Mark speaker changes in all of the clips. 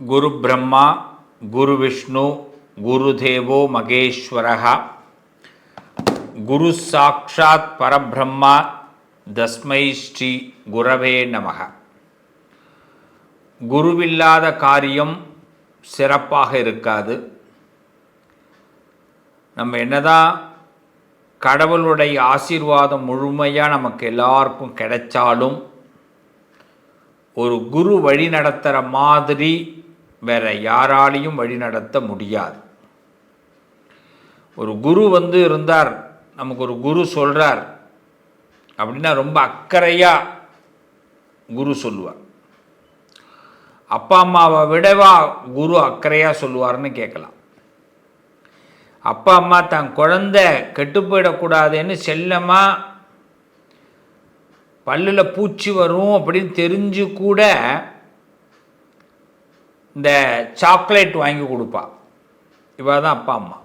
Speaker 1: குரு பிரம்மா குரு விஷ்ணு குரு தேவோ மகேஸ்வரः குரு சாட்சாத் பரபிரம்மா தஸ்மை ஸ்ரீ குரவே நமக குருவில்லாத காரியம் சிறப்பாக இருக்காது. நம்ம என்னதான் கடவுளுடைய ஆசீர்வாதம் முழுமையாக நமக்கு எல்லாருக்கும் கிடைச்சாலும் ஒரு குரு வழி நடத்துகிற மாதிரி வேற யாராலையும் வழிநடத்த முடியாது. ஒரு குரு வந்து இருந்தார் நமக்கு ஒரு குரு சொல்கிறார் அப்படின்னா ரொம்ப அக்கறையாக குரு சொல்லுவார். அப்பா அம்மாவை விடவா குரு அக்கறையாக சொல்லுவார்னு கேட்கலாம். அப்பா அம்மா தன் குழந்தை கெட்டு போயிடக்கூடாதுன்னு செல்லமாக பல்லில் பூச்சி வரும் அப்படின்னு தெரிஞ்சு கூட இந்த சாக்லேட் வாங்கி கொடுப்பா. இவ தான் அப்பா அம்மா.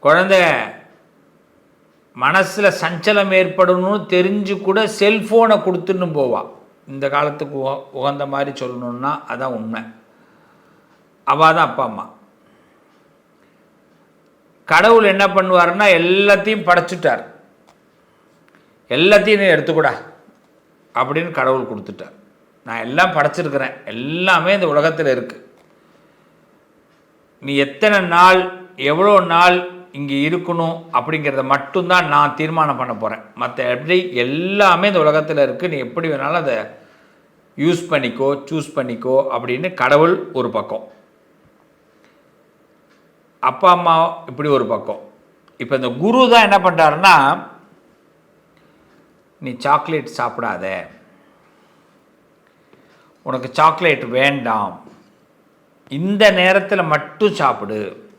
Speaker 1: குழந்தை மனசில் சஞ்சலம் ஏற்படணும்னு தெரிஞ்சு கூட செல்ஃபோனை கொடுத்துன்னு போவா. இந்த காலத்துக்கு உக உகந்த மாதிரி சொல்லணுன்னா அதான் உண்மை. அவள் தான் அப்பா அம்மா. கடவுள் என்ன பண்ணுவார்னா எல்லாத்தையும் படைச்சிட்டார். எல்லாத்தையும் எடுத்துக்கூடா. அப்படின்னு கடவுள் கொடுத்துட்டார். நான் எல்லாம் படைச்சிருக்கிறேன். எல்லாமே இந்த உலகத்தில் இருக்குது நீ எத்தனை நாள் எவ்வளோ நாள் இங்கே இருக்கணும் அப்படிங்கிறத மட்டும்தான் நான் தீர்மானம் பண்ண போகிறேன் மற்ற எப்படி எல்லாமே இந்த உலகத்தில் இருக்குது நீ எப்படி வேணாலும் அதை யூஸ் பண்ணிக்கோ சூஸ் பண்ணிக்கோ அப்படின்னு கடவுள் ஒரு பக்கம். அப்பா அம்மா இப்படி ஒரு பக்கம். இப்போ இந்த குரு தான் என்ன பண்ணுறாருன்னா நீ சாக்லேட் சாப்பிடாத. உனக்கு சாக்லேட் வேண்டாம். இந்த நேரத்தில் மட்டும் சாப்பிடு.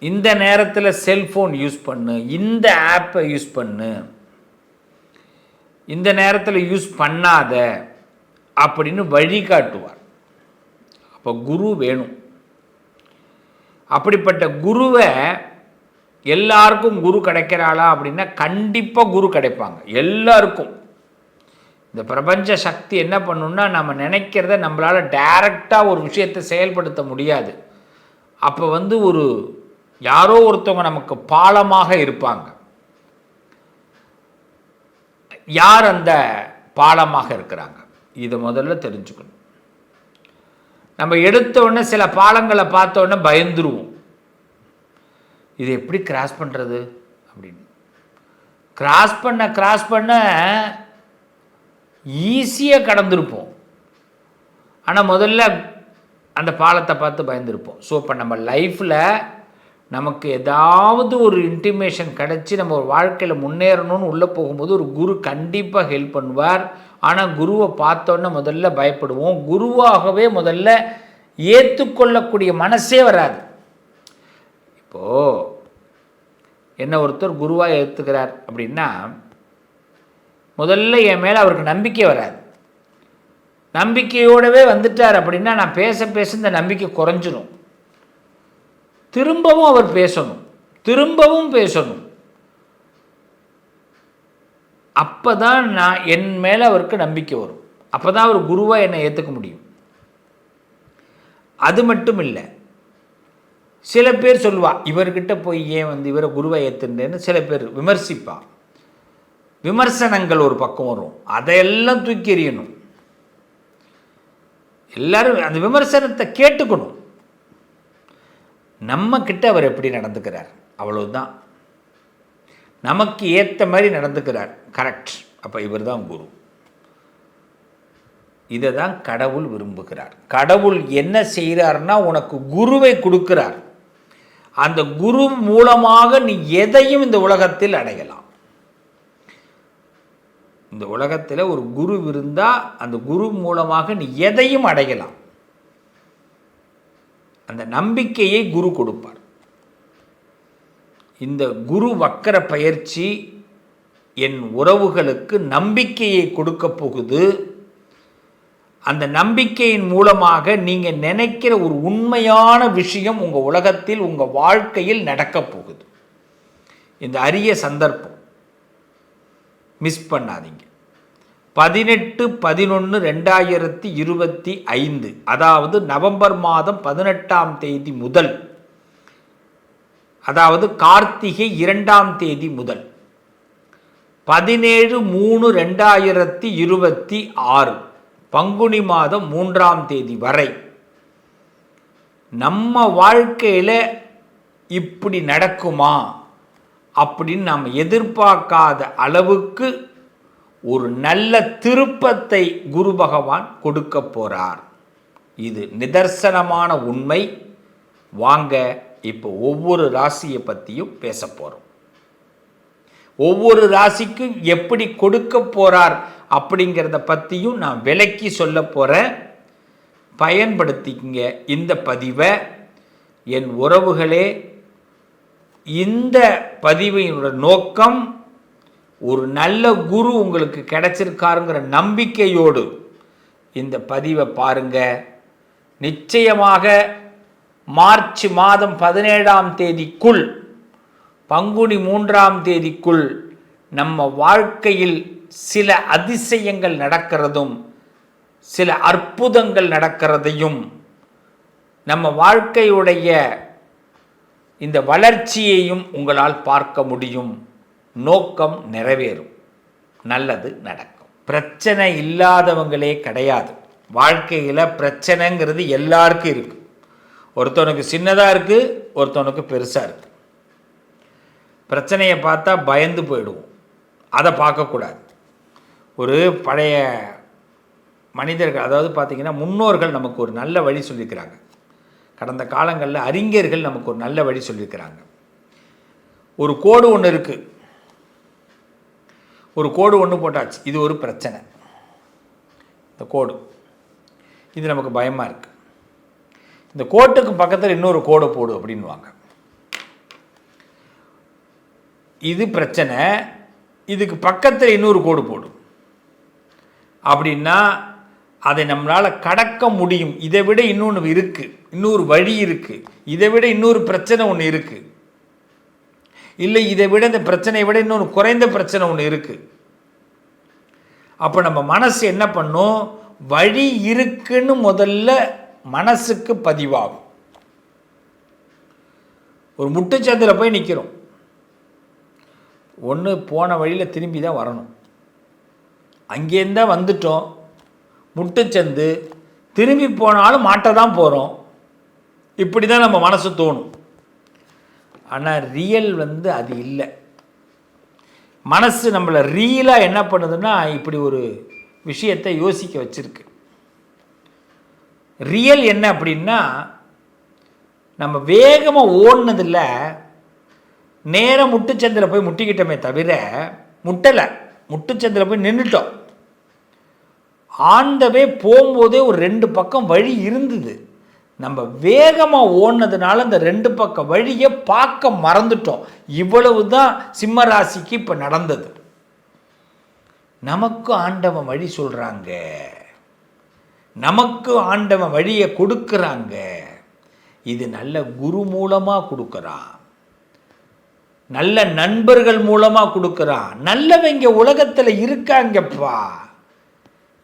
Speaker 1: இந்த நேரத்தில் செல்ஃபோன் யூஸ் பண்ணு. இந்த ஆப்பை யூஸ் பண்ணு. இந்த நேரத்தில் யூஸ் பண்ணாத அப்படின்னு வழிகாட்டுவார். அப்போ குரு வேணும். அப்படிப்பட்ட குருவை எல்லாருக்கும் குரு கிடைக்கிறாளா அப்படின்னா கண்டிப்பாக குரு கிடைப்பாங்க. எல்லாருக்கும். இந்த பிரபஞ்ச சக்தி என்ன பண்ணுன்னா நம்ம நினைக்கிறத நம்மளால் டைரக்டாக ஒரு விஷயத்தை செயல்படுத்த முடியாது. அப்போ வந்து ஒரு யாரோ ஒருத்தவங்க நமக்கு பாலமாக இருப்பாங்க. யார் அந்த பாலமாக இருக்கிறாங்க? இதை முதல்ல தெரிஞ்சுக்கணும். நம்ம எடுத்தோடனே சில பாலங்களை பார்த்தோன்னே பயந்துருவோம். இது எப்படி கிராஸ் பண்ணுறது அப்படின்னு. கிராஸ் பண்ண கிராஸ் பண்ண ஈஸியாக கடந்திருப்போம். ஆனால் முதல்ல அந்த பாலத்தை பார்த்து பயந்துருப்போம். ஸோ இப்போ நம்ம லைஃப்பில் நமக்கு ஏதாவது ஒரு இன்டிமேஷன் கிடச்சி நம்ம ஒரு வாழ்க்கையில் முன்னேறணும்னு உள்ளே போகும்போது ஒரு குரு கண்டிப்பாக ஹெல்ப் பண்ணுவார். ஆனால் குருவை பார்த்தோன்னே முதல்ல பயப்படுவோம். குருவாகவே முதல்ல ஏற்றுக்கொள்ளக்கூடிய மனசே வராது. இப்போது என்ன ஒருத்தர் குருவாக ஏற்றுக்கிறார் அப்படின்னா முதல்ல என் மேலே அவருக்கு நம்பிக்கை வராது. நம்பிக்கையோடவே வந்துட்டார் அப்படின்னா நான் பேச பேச இந்த நம்பிக்கை குறைஞ்சிடும் திரும்பவும் அவர் பேசணும். திரும்பவும் பேசணும். அப்போ தான் நான் என் மேலே அவருக்கு நம்பிக்கை வரும். அப்போ தான் அவர் குருவாக என்னை ஏற்றுக்க முடியும். அது மட்டும் இல்லை சில பேர் சொல்லுவா இவர்கிட்ட போய் ஏன் வந்து இவரை குருவை ஏற்றுன்றேன்னு சில பேர் விமர்சிப்பாள் விமர்சனங்கள் ஒரு பக்கம் வரும். அதையெல்லாம் தூக்கி எறியணும். எல்லாரும் அந்த விமர்சனத்தை கேட்டுக்கணும். நம்ம கிட்ட அவர் எப்படி நடந்துக்கிறார்? அவ்வளவுதான். நமக்கு ஏற்ற மாதிரி நடந்துக்கிறார். கரெக்ட் அப்போ இவர் தான் குரு. இதை தான் கடவுள் விரும்புகிறார். கடவுள் என்ன செய்கிறார்னா உனக்கு குருவை கொடுக்கிறார். அந்த குரு மூலமாக நீ எதையும் இந்த உலகத்தில் அடையலாம். இந்த உலகத்தில் ஒரு குரு இருந்தால் அந்த குரு மூலமாக நீ எதையும் அடையலாம். அந்த நம்பிக்கையை குரு கொடுப்பார். இந்த குரு வக்கர பயிற்சி என் உறவுகளுக்கு நம்பிக்கையை கொடுக்க போகுது. அந்த நம்பிக்கையின் மூலமாக நீங்கள் நினைக்கிற ஒரு உண்மையான விஷயம் உங்கள் உலகத்தில் உங்கள் வாழ்க்கையில் நடக்கப் போகுது. இந்த அரிய சந்தர்ப்பம். மிஸ் பண்ணாதீங்க. பதினெட்டு பதினொன்று ரெண்டாயிரத்தி இருபத்தி ஐந்து அதாவது நவம்பர் மாதம் பதினெட்டாம் தேதி முதல் அதாவது கார்த்திகை இரண்டாம் தேதி முதல் பதினேழு மூணு ரெண்டாயிரத்தி இருபத்தி ஆறு பங்குனி மாதம் மூன்றாம் தேதி வரை நம்ம வாழ்க்கையில் இப்படி நடக்குமா? அப்படின்னு நாம் எதிர்பார்க்காத அளவுக்கு ஒரு நல்ல திருப்பத்தை குரு பகவான் கொடுக்க போகிறார் இது நிதர்சனமான உண்மை. வாங்க இப்போ ஒவ்வொரு ராசியை பற்றியும் பேச போகிறோம் ஒவ்வொரு ராசிக்கும் எப்படி கொடுக்க போகிறார் அப்படிங்கிறத பற்றியும் நான் விலக்கி சொல்ல போகிறேன் பயன்படுத்திக்கங்க இந்த பதிவை. என் உறவுகளே இந்த பதிவினோட நோக்கம் ஒரு நல்ல குரு உங்களுக்கு கிடைச்சிருக்காருங்கிற நம்பிக்கையோடு இந்த பதிவை பாருங்க. நிச்சயமாக மார்ச் மாதம் பதினேழாம் தேதிக்குள் பங்குனி மூன்றாம் தேதிக்குள் நம்ம வாழ்க்கையில் சில அதிசயங்கள் நடக்கிறதும் சில அற்புதங்கள் நடக்கிறதையும் நம்ம வாழ்க்கையுடைய இந்த வளர்ச்சியையும் உங்களால் பார்க்க முடியும். நோக்கம் நிறைவேறும். நல்லது நடக்கும். பிரச்சனை இல்லாதவங்களே கிடையாது. வாழ்க்கையில் பிரச்சனைங்கிறது எல்லாருக்கும் இருக்குது ஒருத்தவனுக்கு சின்னதாக இருக்குது ஒருத்தவனுக்கு பெருசாக இருக்குது பிரச்சனையை பார்த்தா பயந்து போயிடுவோம். அதை பார்க்கக்கூடாது. ஒரு பழைய மனிதர்கள் அதாவது பார்த்திங்கன்னா முன்னோர்கள் நமக்கு ஒரு நல்ல வழி சொல்லியிருக்கிறாங்க கடந்த காலங்களில் அறிஞர்கள் நமக்கு ஒரு நல்ல வழி சொல்லியிருக்கிறாங்க ஒரு கோடு ஒன்று இருக்குது ஒரு கோடு ஒன்று போட்டாச்சு. இது ஒரு பிரச்சனை. இந்த கோடு. இது நமக்கு பயமாக இருக்குது இந்த கோட்டுக்கு பக்கத்தில் இன்னொரு கோடை போடு அப்படின்வாங்க இது பிரச்சனை. இதுக்கு பக்கத்தில் இன்னொரு கோடு போடும் அப்படின்னா அதை நம்மளால் கடக்க முடியும். இதை விட இன்னொன்று இருக்குது இன்னொரு வழி இருக்குது இதை விட இன்னொரு பிரச்சனை ஒன்று இருக்குது இல்லை இதை விட இந்த பிரச்சனையை விட இன்னொரு குறைந்த பிரச்சனை ஒன்று இருக்குது அப்போ நம்ம மனசு என்ன பண்ணும்? வழி இருக்குன்னு முதல்ல மனசுக்கு பதிவாகும். ஒரு முட்டுச்சந்தில் போய் நிற்கிறோம் ஒன்று போன வழியில் திரும்பி தான் வரணும். அங்கேருந்தான் வந்துட்டோம். முட்டுச்சந்து திரும்பி போனாலும் மாட்ட தான் போகிறோம் இப்படி தான் நம்ம மனசு தோணும். ஆனால் ரியல் வந்து அது இல்லை. மனசு நம்மளை ரியலாக என்ன பண்ணுதுன்னா இப்படி ஒரு விஷயத்தை யோசிக்க வச்சுருக்கு. ரியல் என்ன அப்படின்னா நம்ம வேகமாக ஓடினதில் நேரம் முட்டுச்சந்தில் போய் முட்டிக்கிட்டோமே தவிர முட்டலை முட்டுச்சந்தில் போய் நின்றுட்டோம் ஆண்டவே போகும்போதே ஒரு ரெண்டு பக்கம் வழி இருந்தது. நம்ம வேகமாக ஓடினதுனால அந்த ரெண்டு பக்கம் வழியை பார்க்க மறந்துட்டோம். இவ்வளவு தான் சிம்ம ராசிக்கு இப்போ நடந்தது. நமக்கு ஆண்டவன் வழி சொல்கிறாங்க நமக்கு ஆண்டவன் வழியை கொடுக்குறாங்க. இது நல்ல குரு மூலமாக கொடுக்குறான். நல்ல நண்பர்கள் மூலமாக கொடுக்குறான். நல்லவங்க உலகத்தில் இருக்காங்கப்பா.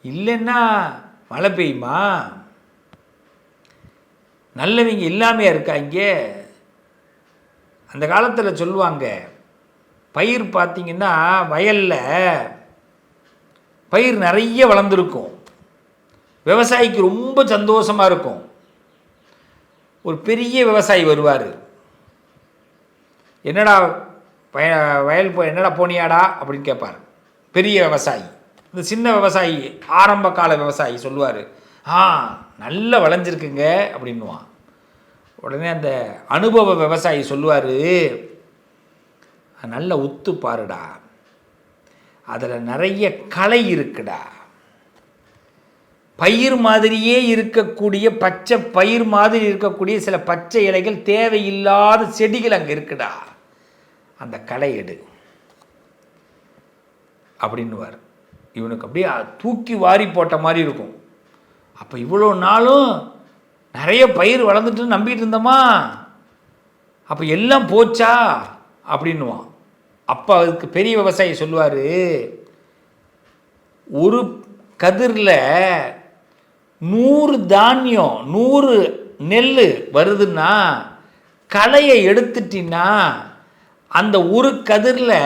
Speaker 1: இல்லைன்னா மழை பெய்யுமா? நல்லவங்க இல்லாமையா இருக்காங்க. அந்த காலத்தில் சொல்லுவாங்க பயிர் பார்த்தீங்கன்னா வயலில் பயிர் நிறைய வளர்ந்துருக்கும். விவசாயிக்கு ரொம்ப சந்தோஷமாக இருக்கும். ஒரு பெரிய விவசாயி வருவார். என்னடா பய வயல் போ என்னடா போனியாடா? அப்படின்னு கேட்பார். பெரிய விவசாயி. இந்த சின்ன விவசாயி ஆரம்ப கால விவசாயி சொல்லுவார். ஆ நல்லா விளைஞ்சிருக்குங்க அப்படின்னுவான். உடனே அந்த அனுபவ விவசாயி சொல்லுவார் நல்ல உத்து பாருடா. அதில் நிறைய கலை இருக்குடா. பயிர் மாதிரியே இருக்கக்கூடிய பச்சை பயிர் மாதிரி இருக்கக்கூடிய சில பச்சை இலைகள் தேவையில்லாத செடிகள் அங்கே இருக்குடா. அந்த களை எடு. அப்படின்னுவார். இவனுக்கு அப்படியே தூக்கி வாரி போட்ட மாதிரி இருக்கும். அப்போ இவ்வளோ நாளும் நிறைய பயிர் வளர்ந்துட்டு நம்பிட்டு இருந்தோமா? அப்போ எல்லாம் போச்சா? அப்படின்னுவான். அப்போ அதுக்கு பெரிய விவசாயி சொல்லுவார் ஒரு கதிரில் நூறு தானியம் நூறு நெல் வருதுன்னா களையை எடுத்துட்டின்னா அந்த ஒரு கதிரில்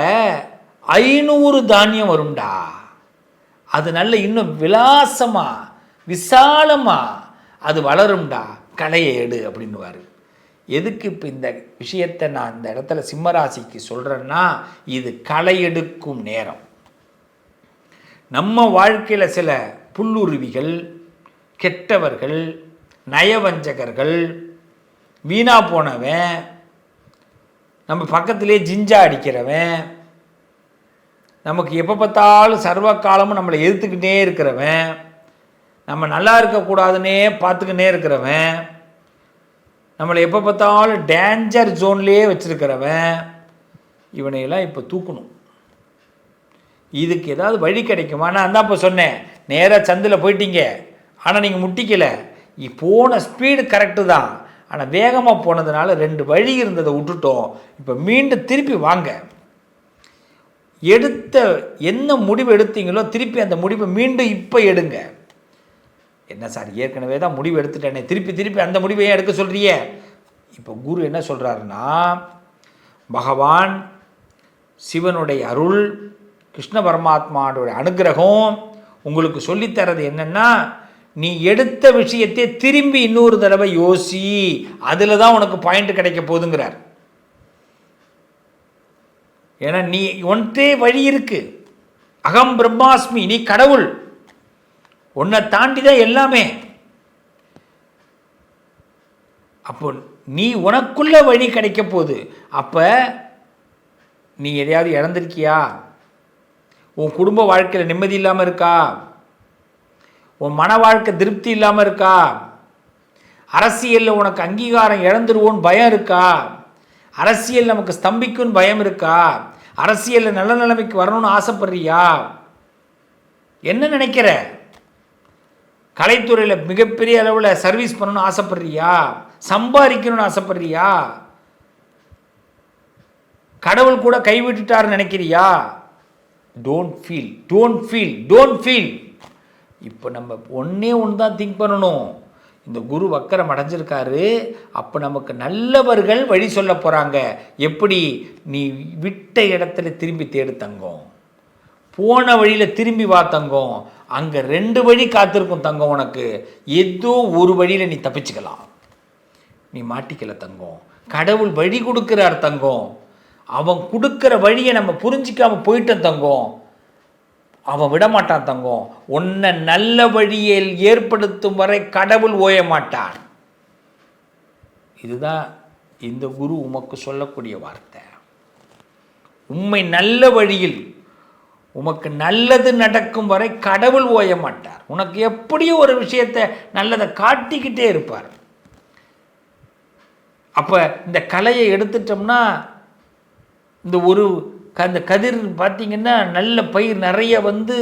Speaker 1: ஐநூறு தானியம் வரும்டா. அது நல்ல இன்னும் விலாசமாக விசாலமாக அது வளரும்டா? கலையை எடு அப்படின்னுவார். எதுக்கு இப்போ இந்த விஷயத்தை நான் இந்த இடத்துல சிம்மராசிக்கு சொல்கிறேன்னா இது களை எடுக்கும் நேரம். நம்ம வாழ்க்கையில் சில புல்லுருவிகள் கெட்டவர்கள் நயவஞ்சகர்கள் வீணாக போனவன் நம்ம பக்கத்திலே ஜிஞ்சா அடிக்கிறவன் நமக்கு எப்போ பார்த்தாலும் சர்வ காலமும் நம்மளை எதிர்த்துக்கிட்டே இருக்கிறவன் நம்ம நல்லா இருக்கக்கூடாதுன்னே பார்த்துக்கினே இருக்கிறவன் நம்மளை எப்போ பார்த்தாலும் டேஞ்சர் ஜோன்லேயே வச்சுருக்கிறவன் இவனையெல்லாம் இப்போ தூக்கணும். இதுக்கு ஏதாவது வழி கிடைக்குமா? நான் தான் இப்போ சொன்னேன் நேராக சந்தில் போயிட்டீங்க ஆனால் நீங்கள் முட்டிக்கலை. போன ஸ்பீடு கரெக்டு தான். ஆனால் வேகமாக போனதுனால ரெண்டு வழி இருந்ததை விட்டுட்டோம். இப்போ மீண்டும் திருப்பி வாங்க. எடுத்த என்ன முடிவு எடுத்தீங்களோ திருப்பி அந்த முடிவை மீண்டும் இப்போ எடுங்க. என்ன சார் ஏற்கனவே தான் முடிவு எடுத்துட்டேனே. திருப்பி திருப்பி அந்த முடிவை எடுக்க சொல்கிறியே இப்போ குரு என்ன சொல்கிறாருன்னா பகவான் சிவனுடைய அருள் கிருஷ்ண பரமாத்மாவுடைய அனுகிரகம் உங்களுக்கு சொல்லித்தரது என்னென்னா நீ எடுத்த விஷயத்தை திரும்பி இன்னொரு தடவை யோசி அதில் தான் உனக்கு பாயிண்ட் கிடைக்க போதுங்கிறார் ஏன்னா நீ ஒன்றே வழி இருக்குது அகம் பிரம்மாஸ்மி நீ கடவுள். உன்னை தாண்டி தான் எல்லாமே. அப்போ நீ உனக்குள்ள வழி கிடைக்க போகுது. அப்போ நீ எதையாவது இழந்திருக்கியா? உன் குடும்ப வாழ்க்கையில் நிம்மதி இல்லாமல் இருக்கா? உன் மன வாழ்க்கை திருப்தி இல்லாமல் இருக்கா? அரசியலில் உனக்கு அங்கீகாரம் இழந்துருவோன்னு பயம் இருக்கா? அரசியல் நமக்கு ஸ்தம்பிக்குன்னு பயம் இருக்கா? அரசியலில் நல்ல நிலைமைக்கு வரணும்னு ஆசைப்படுறியா? என்ன நினைக்கிற? கலைத்துறையில் மிகப்பெரிய அளவில் சர்வீஸ் பண்ணணும்னு ஆசைப்படுறியா? சம்பாதிக்கணும்னு ஆசைப்படுறியா? கடவுள் கூட கைவிட்டுட்டாருன்னு நினைக்கிறியா? Don't feel don't feel don't feel இப்போ நம்ம ஒன்றே ஒன்று தான் திங்க் பண்ணணும். இந்த குரு வக்கரம் அடைஞ்சிருக்காரு. அப்போ நமக்கு நல்லவர்கள் வழி சொல்ல போகிறாங்க எப்படி? நீ விட்ட இடத்துல திரும்பி தேடு தங்கும். போன வழியில் திரும்பி வா தங்கம். அங்கே ரெண்டு வழி காத்திருக்கும் தங்கம் உனக்கு. ஏதோ ஒரு வழியில் நீ தப்பிச்சுக்கலாம். நீ மாட்டிக்கல தங்கம். கடவுள் வழி கொடுக்குறார் தங்கம். அவன் கொடுக்குற வழியை நம்ம புரிஞ்சிக்காம போயிட்டோம் தங்கம். அவன் விடமாட்டான் தங்கம். உன்னை நல்ல வழியில் ஏற்படுத்தும் வரை கடவுள் ஓய மாட்டான். இதுதான் இந்த குரு உமக்கு சொல்லக்கூடிய வார்த்தை. உண்மை நல்ல வழியில் உமக்கு நல்லது நடக்கும் வரை கடவுள் ஓய மாட்டார். உனக்கு எப்படியும் ஒரு விஷயத்தை நல்லதை காட்டிக்கிட்டே இருப்பார். அப்போ இந்த கலையை எடுத்துட்டோம்னா இந்த ஒரு அந்த கதிர் பார்த்திங்கன்னா நல்ல பயிர் நிறைய வந்து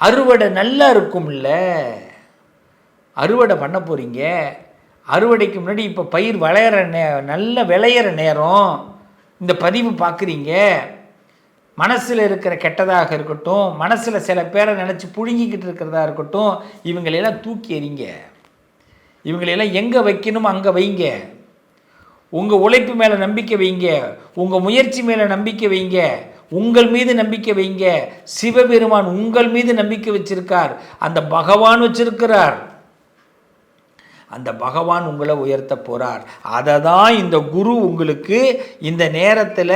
Speaker 1: அறுவடை நல்லா இருக்கும்ல. அறுவடை பண்ண போகிறீங்க அறுவடைக்கு முன்னாடி இப்போ பயிர் விளையிற நே நல்ல விளையிற நேரம். இந்த பதிவு பார்க்குறீங்க மனசில் இருக்கிற கெட்டதாக இருக்கட்டும் மனசில் சில பேரை நினச்சி புழுங்கிக்கிட்டு இருக்கிறதா இருக்கட்டும் இவங்களையெல்லாம் தூக்கி எறிங்க. இவங்களையெல்லாம் எங்கே வைக்கணுமோ அங்கே வைங்க. உங்கள் உழைப்பு மேலே நம்பிக்கை வைங்க. உங்கள் முயற்சி மேலே நம்பிக்கை வைங்க. உங்கள் மீது நம்பிக்கை வைங்க. சிவபெருமான் உங்கள் மீது நம்பிக்கை வச்சிருக்கார். அந்த பகவான் வச்சிருக்கிறார். அந்த பகவான் உங்களை உயர்த்த போகிறார் அதை தான் இந்த குரு உங்களுக்கு இந்த நேரத்தில்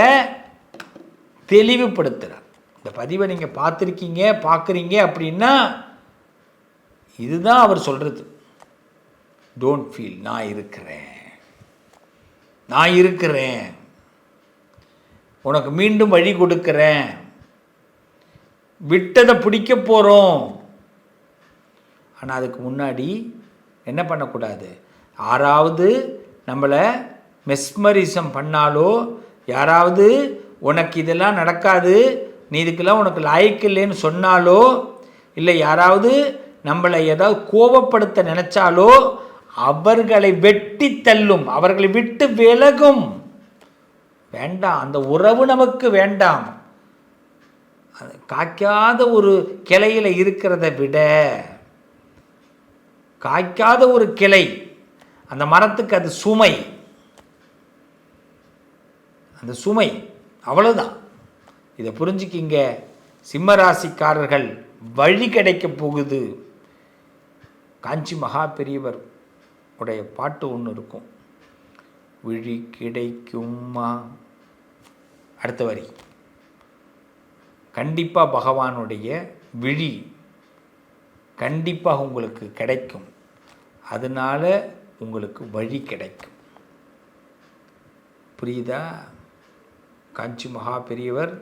Speaker 1: தெளிவுபடுத்துகிறார் இந்த பதிவை நீங்கள் பார்த்துருக்கீங்க பார்க்குறீங்க அப்படின்னா இதுதான் அவர் சொல்கிறது டோன்ட் ஃபீல் நான் இருக்கிறேன். நான் இருக்கிறேன். உனக்கு மீண்டும் வழி கொடுக்குறேன். விட்டதை பிடிக்க போகிறோம் ஆனால் அதுக்கு முன்னாடி என்ன பண்ணக்கூடாது? யாராவது நம்மளை மெஸ்மரிசம் பண்ணாலோ யாராவது உனக்கு இதெல்லாம் நடக்காது நீ இதுக்கெல்லாம் உனக்கு லாய்க்கு இல்லைன்னு சொன்னாலோ இல்லை யாராவது நம்மளை ஏதாவது கோபப்படுத்த நினச்சாலோ அவர்களை வெட்டி தள்ளும் அவர்களை விட்டு விலகும். வேண்டாம் அந்த உறவு நமக்கு வேண்டாம். அது காய்க்காத ஒரு கிளையில் இருக்கிறத விட காய்க்காத ஒரு கிளை அந்த மரத்துக்கு அது சுமை. அந்த சுமை அவ்வளோதான் இதை புரிஞ்சுக்கிங்க. சிம்மராசிக்காரர்கள் வழி கிடைக்க போகுது. காஞ்சி மகா பெரியவர் உடைய பாட்டு ஒன்று இருக்கும். விழி கிடைக்குமா அடுத்த வரி. கண்டிப்பாக பகவானுடைய விழி கண்டிப்பாக உங்களுக்கு கிடைக்கும். அதனால உங்களுக்கு வழி கிடைக்கும். புரியுதா? காஞ்சி மகா பெரியவர்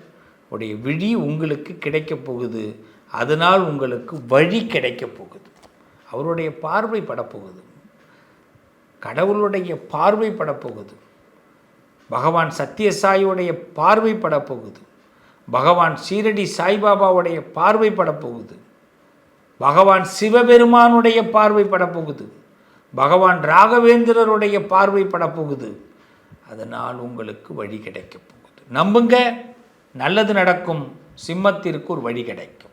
Speaker 1: உடைய விழி உங்களுக்கு கிடைக்கப் போகுது. அதனால் உங்களுக்கு வழி கிடைக்கப் போகுது. அவருடைய பார்வை படப்போகுது கடவுளுடைய பார்வை படப்போகுது பகவான் சத்யசாயுடைய பார்வை படப்போகுது பகவான் சீரடி சாய்பாபாவுடைய பார்வை படப்போகுது பகவான் சிவபெருமானுடைய பார்வை படப்போகுது பகவான் ராகவேந்திரருடைய பார்வை படப்போகுது அதனால் உங்களுக்கு வழி கிடைக்கப் போகுது. நம்புங்க நல்லது நடக்கும் சிம்மத்திற்கு ஒரு வழி கிடைக்கும்.